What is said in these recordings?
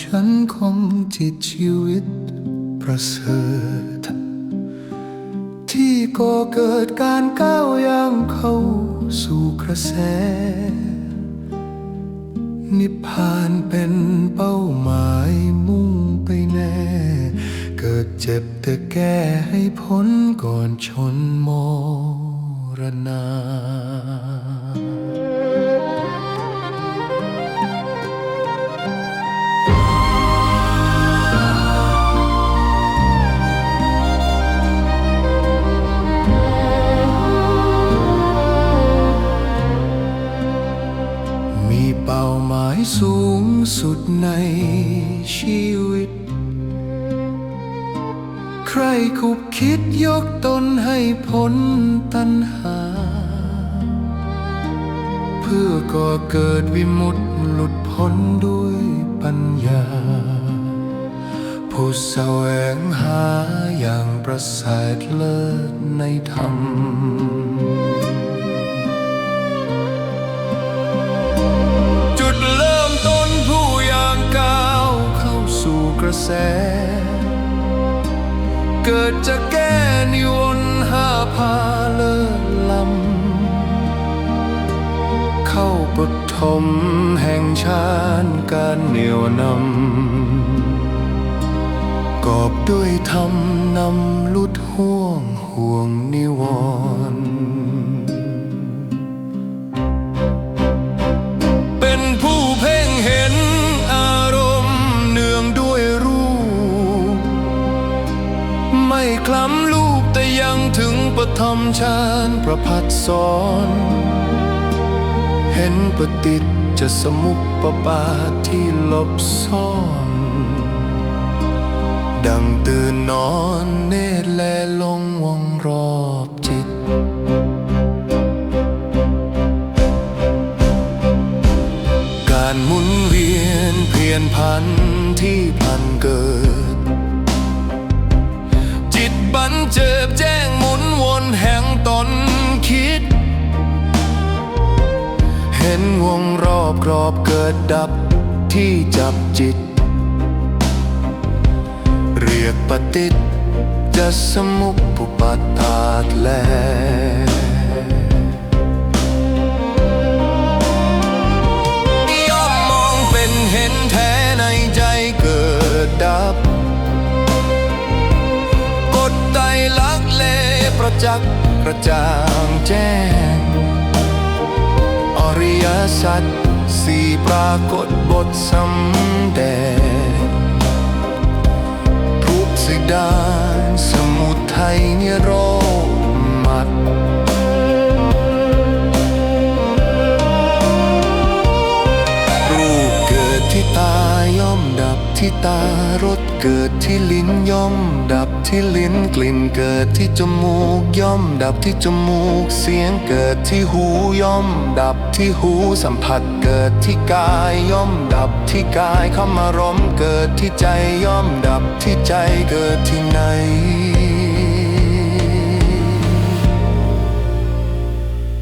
ฉันคงจิตชีวิตประเสริฐ ที่ก่อเกิดการก้าวย่างเข้าสู่กระแส นิพพานเป็นเป้าหมายมุ่งไปแน่ เกิดเจ็บแต่แก้ให้พ้นก่อนชนมรณา คิดยกตนให้พ้นตัณหา เพื่อก่อเกิดวิมุตติหลุดพ้นด้วยปัญญา ผู้แสวงหาอย่างประเสริฐเลิศในธรรมจุดเริ่มต้นผู้ย่างก้าวเข้าสู่กระแส เกิดจะแก้นิวนห้าพาเลิศลำ เข้าปฐมแห่งชาญการเหนียวนำ กอบด้วยธรรมนำลุดห่วงห่วงนิวร ดสอน เห็นปฏิจจสมุปบาทที่หลบซ่อน ดังตื่นนอนเนตรแลลงวงรอบ เห็นวงรอบกรอบเกิดดับที่จับจิต เรียกปฏิจจสมุปปทาตแลย่อมมองเป็นเห็นแท้ในใจเกิดดับกฎไตลักเลประจักษ์กระจ่างแจ้ง ริยสัจสี่ปรากฏบทสำแดงทุกสิดานสมุทัยนิโรธ ที่ตารสเกิดที่ลิ้นย่อม ดับที่ลิ้นกลิ่นเกิดที่จมูกย่อม ดับที่จมูก เสียงเกิดที่หูย่อม ดับที่หูสัมผัสเกิดที่กายย่อม ดับที่กายคำอารมณ์เกิดที่ใจย่อม ดับที่ใจเกิดที่ไหน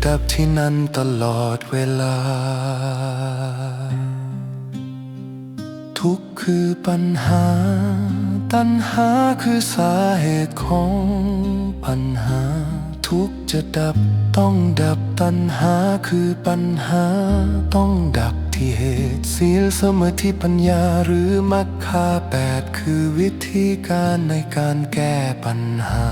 ดับที่นั่นตลอดเวลา ทุกข์คือปัญหา ตัณหาคือสาเหตุของปัญหา ทุกข์จะดับต้องดับตัณหาคือปัญหา ต้องดับที่เหตุศีลสมาธิปัญญาหรือมรรคาแปดคือวิธีการในการแก้ปัญหา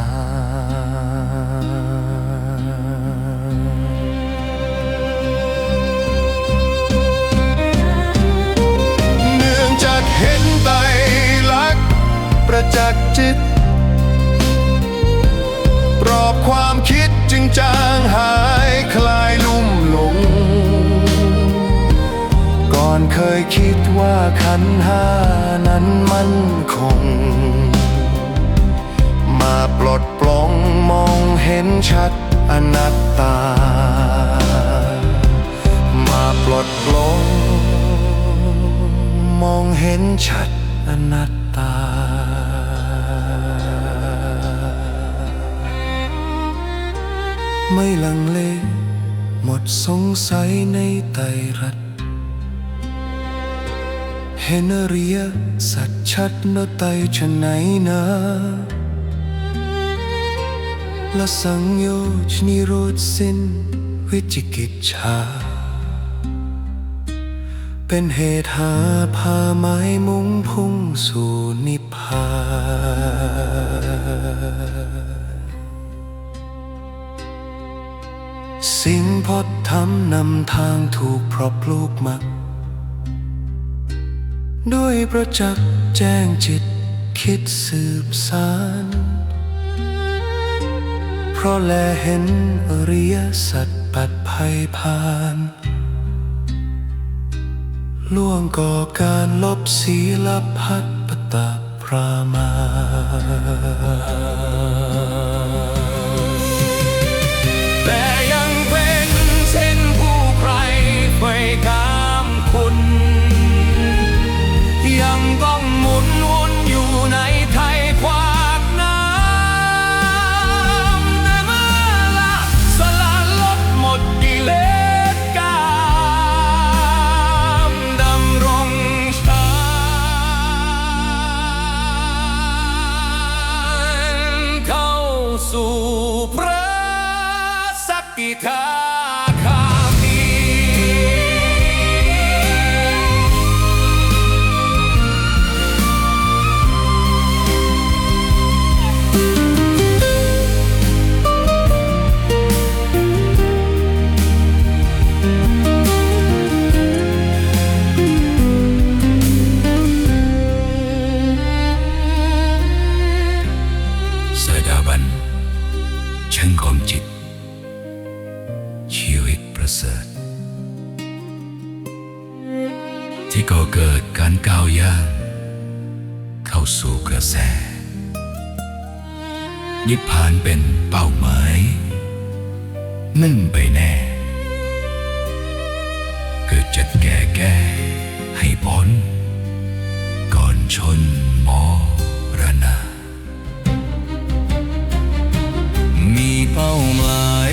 ขันห้านั้นมั่นคง มาปลดปลงมองเห็นชัดอนัตตา มาปลดปลงมองเห็นชัดอนัตตาไม่ลังเล หมดสงสัยในไตรรัต นเห็นอริยสัจชัดนไตชะไหนนะละสังโยชนิโรธสิ้นวิจิกิจฉาเป็นเหตุหาพาไม้มุงพุ่งสู่นิพพานสิ่งพอดทำนำทางถูกเพราะปลูกมัก ด้วยประจักษ์แจ้งจิตคิดสืบสาร เพราะแลเห็นอริยสัจปัดภัยผ่าน ล่วงก่อการลบศีลพัดปตะพรามา สั สริฐ ที่ก่อเกิดการก้าวย่าง เข้าสู่กระแส นิพพานเป็นเป้าหมายนึ่งไปแน่ เกิดจัดแก่แก้ให้พ้น ก่อนชนมรณะมีเป้าหมาย